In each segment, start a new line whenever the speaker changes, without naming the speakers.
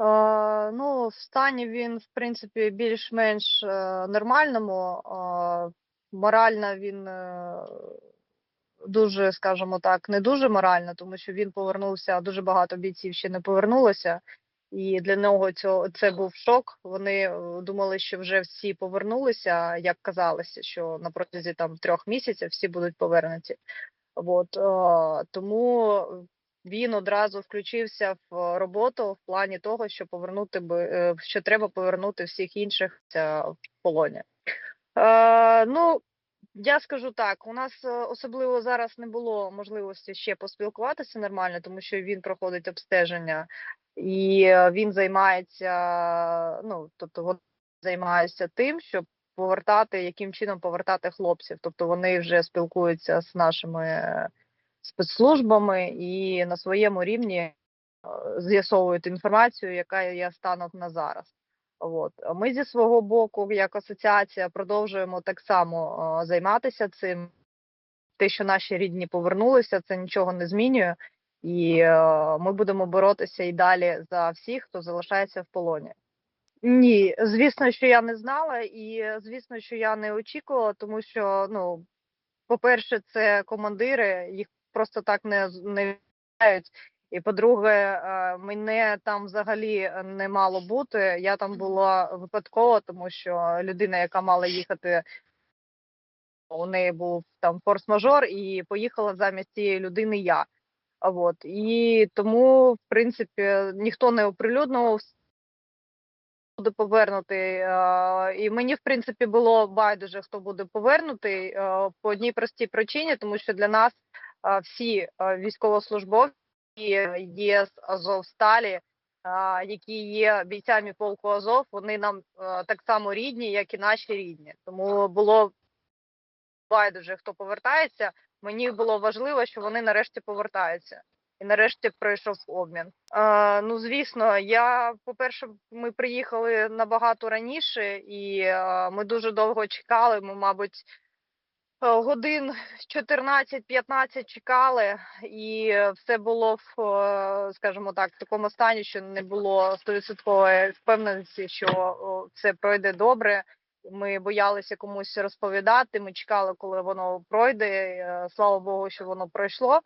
Е, ну, в стані він, в принципі, більш-менш е, нормальному. Морально він е, дуже, скажімо так, не дуже морально, тому що він повернувся, дуже багато бійців ще не повернулося. І для нього цього це був шок. Вони думали, що вже всі повернулися, як казалося, що на протязі там трьох місяців всі будуть повернуті. От, тому він одразу включився в роботу в плані того, що повернути би е, що треба повернути всіх інших е, в полоні. Е, ну я скажу так: у нас е, особливо зараз не було можливості ще поспілкуватися нормально, тому що він проходить обстеження і е, він займається. Ну тобто, він займається тим, щоб повертати, яким чином повертати хлопців. Тобто вони вже спілкуються з нашими е, спецслужбами і на своєму рівні е, з'ясовують інформацію, яка є станом на зараз. От ми зі свого боку, як асоціація, продовжуємо так само е, займатися цим. Те, що наші рідні повернулися, це нічого не змінює, і е, ми будемо боротися і далі за всіх, хто залишається в полоні. Ні, звісно, що я не знала, і звісно, що я не очікувала, тому що ну, по-перше, це командири, їх просто так не не відбувають. І по-друге, е, мене там взагалі не мало бути. Я там була випадково, тому що людина, яка мала їхати, у неї був там форс-мажор, і поїхала замість цієї людини я. От і тому, в принципі, ніхто не оприлюднював буде повернутий. І мені, в принципі, було байдуже, хто буде повернутий по одній простій причині, тому що для нас всі військовослужбовці ЄС Азовсталі, які є бійцями полку Азов, вони нам так само рідні, як і наші рідні. Тому було байдуже, хто повертається. Мені було важливо, що вони нарешті повертаються і нарешті пройшов обмін. Е, ну звісно, я по-перше, ми приїхали набагато раніше, і е, ми дуже довго чекали. Ми, мабуть, е, годин 14-15 чекали, і все було в, е, скажімо так, в такому стані, що не було 100% впевненості, що все пройде добре. Ми боялися комусь розповідати. Ми чекали, коли воно пройде. Е, слава Богу, що воно пройшло.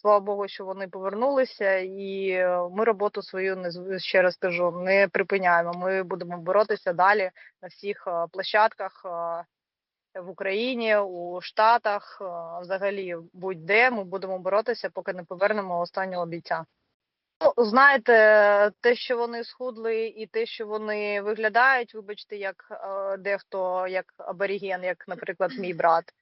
Слава Богу, що вони повернулися, і е, ми роботу свою не ще раз кажу, не припиняємо. Ми будемо боротися далі на всіх е, площадках е, в Україні, у Штатах, взагалі будь-де ми будемо боротися, поки не повернемо останнього бійця. Ну, знаєте, те, що вони схудли, і те, що вони виглядають, вибачте, як дехто як аборіген, як, наприклад, мій брат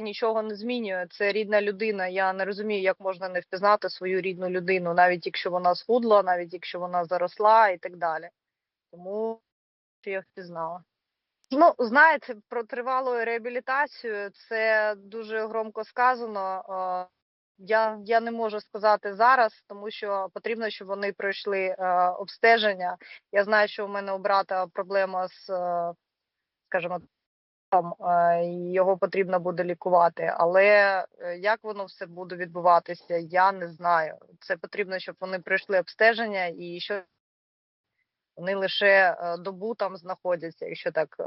нічого не змінює. Це рідна людина. Я не розумію, як можна не впізнати свою рідну людину, навіть якщо вона схудла, навіть якщо вона заросла і так далі. Тому що я впізнала. Ну, знаєте, про тривалу реабілітацію це дуже громко сказано. Я я не можу сказати зараз, тому що потрібно, щоб вони пройшли обстеження. Я знаю, що у мене у брата проблема з, скажімо, його потрібно буде лікувати. Але е, як воно все буде відбуватися, я не знаю. Це потрібно, щоб вони пройшли обстеження і що вони лише е, добу там знаходяться, якщо так е,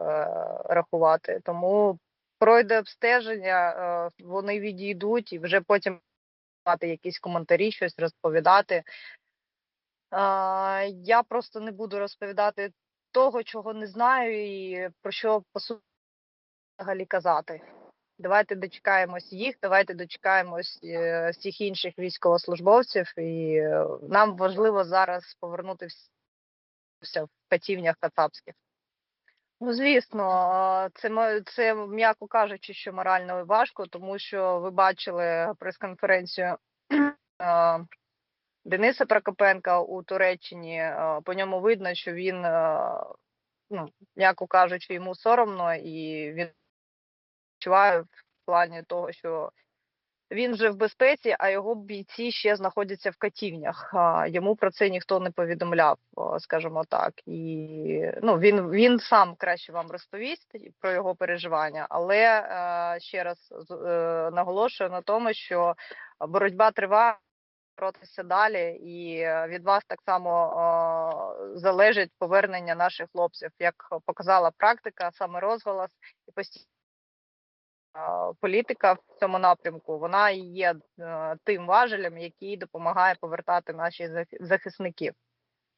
рахувати. Тому пройде обстеження, вони відійдуть і вже потім мати якісь коментарі, щось розповідати. Я просто не буду розповідати того, чого не знаю, і про що по суті взагалі казати. Давайте дочекаємось їх, давайте дочекаємось е, всіх інших військовослужбовців, і е, нам важливо зараз повернути повернутися в катівнях кацапських. Ну, звісно, це це м'яко кажучи, що морально важко, тому що ви бачили прес-конференцію Дениса Прокопенка у Туреччині. По ньому видно, що він, ну м'яко кажучи, йому соромно і він відчуваю в плані того, що він вже в безпеці, а його бійці ще знаходяться в катівнях. Йому про це ніхто не повідомляв, скажімо так. І ну він він сам краще вам розповість про його переживання, але ще раз е, наголошую на тому, що боротьба триває. боротися далі, і е, від вас так само е, залежить повернення наших хлопців, як показала практика, саме розголос і постійно політика в цьому напрямку. Вона є е, тим важелем, який допомагає повертати наші захисників.